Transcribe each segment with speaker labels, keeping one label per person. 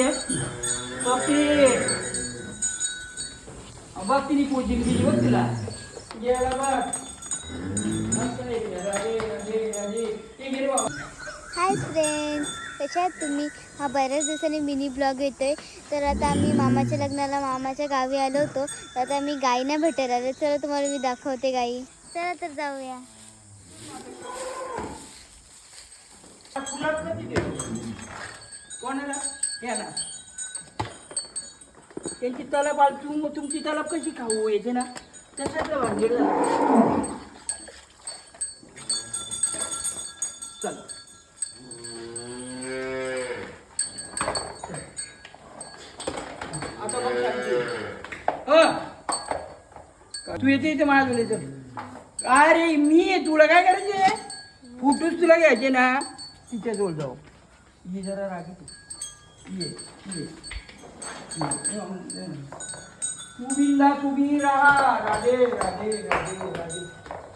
Speaker 1: आहे पप्पी बघ तिने कोचिंग दिली बघ तिला. गेला बाबा.
Speaker 2: हाय फ्रेंड्स कशा तुम्ही? हा बऱ्याच दिवसांनी मिनी ब्लॉग येतोय. तर आता आम्ही मामाच्या लग्नाला मामाच्या गावी आलो होतो. तर आता आम्ही गायीना भेटायला आलो. चला तुम्हाला मी दाखवते गाई. चला तर जाऊया.
Speaker 1: कोणाला? याला त्यांची तलब आल तुम तुमची तलब कशी खाऊ येते ना? तशातलं भानगड झालं. चल. आता बघ सांगते. का हो. तू येते इथे माझ्या तर अरे मी तुला काय करायचे फोटोज तुला घ्यायचे ना? तिच्याजवळ जाऊ. मी जरा रागी तू तू बी राहा राधे राधे राधे राधे.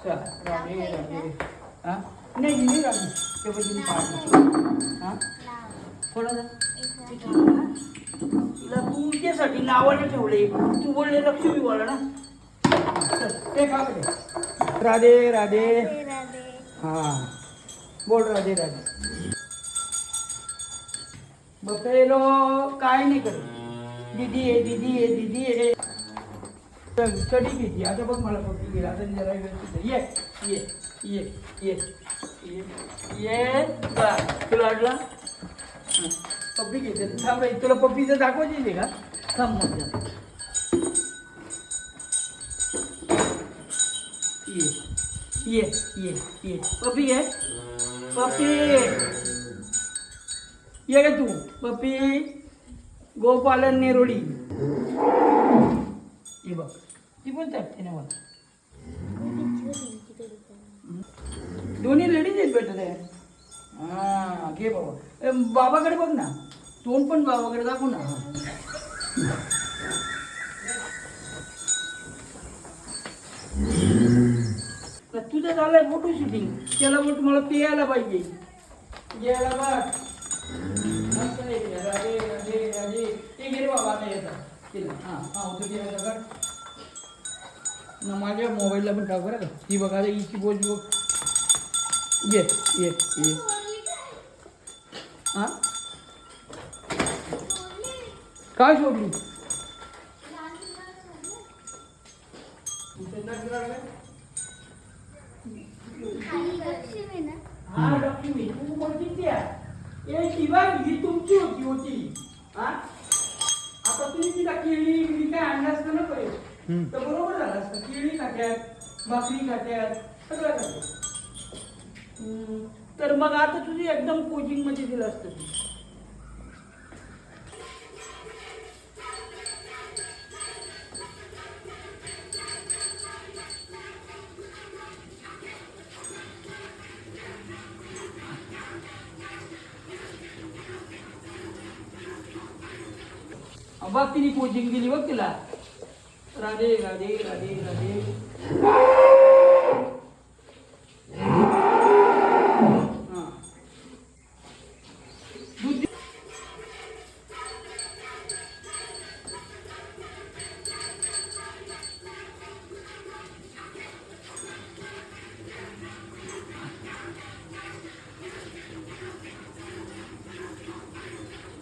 Speaker 1: चल राधे राधे हा? नाही नाही राधे. ते पण पाहतो. हा? थोडं तुला तुमच्यासाठी नावाने ठेवले तू बोलले लक्ष्मी बोला ना. चल, ते राधे. राधे
Speaker 2: राधे.
Speaker 1: हा. बोल राधे राधे. बपेलो काय नाही करत. दीदी आहे दीदी आहे दीदी आहे. चल, कधी घेते. आता बघ मला पप्पी गेला. आता जरा व्यवस्थित ये ये ये ये ये ये तुला वाटला? पप्पी घेते. थांब तुला पप्पीचं दाखवायची आहे का? थांब मग ये ये ये ये. पप्पी ये पप्पी. ये तू पप्पी गोपालन नेरोडी. हे बघ ती पण चालते ना मला. दोन्ही लेडीज आहेत भेटत आहे हा घे बाबा. बाबाकडे बघ ना. तोंड पण बाबाकडे दाखव ना. तर तुझं झालंय फोटो शूटिंग त्याला मग तुम्हाला ते यायला पाहिजे. यायला बघ. मस्त आहे ते. राधे राधे राधे ते गेले बाबा आता येतात तिला हां हां होतं ते आता काढ. ना माझ्या मोबाईलला पण टाक बरं का ही बघा आता हिची बोल बघ ये ये ये हां काय सोडली
Speaker 2: लक्ष्मी ना
Speaker 1: हा लक्ष्मी तू बोलती त्या ए शिवा ही तुमची होती होती. हा? आता तुम्ही तिला केळी बिळी काय आणलं असतं ना पहिले? तर बरोबर झालं असतं. केळी खात्यात भाकरी खात्यात सगळं खात्यात. हम्म, तर मग आता तुझी एकदम कोचिंगमध्ये दिलं असतं तू. बघ तिने कोचिंग दिली बघ तिला राधे राधे राधे राधे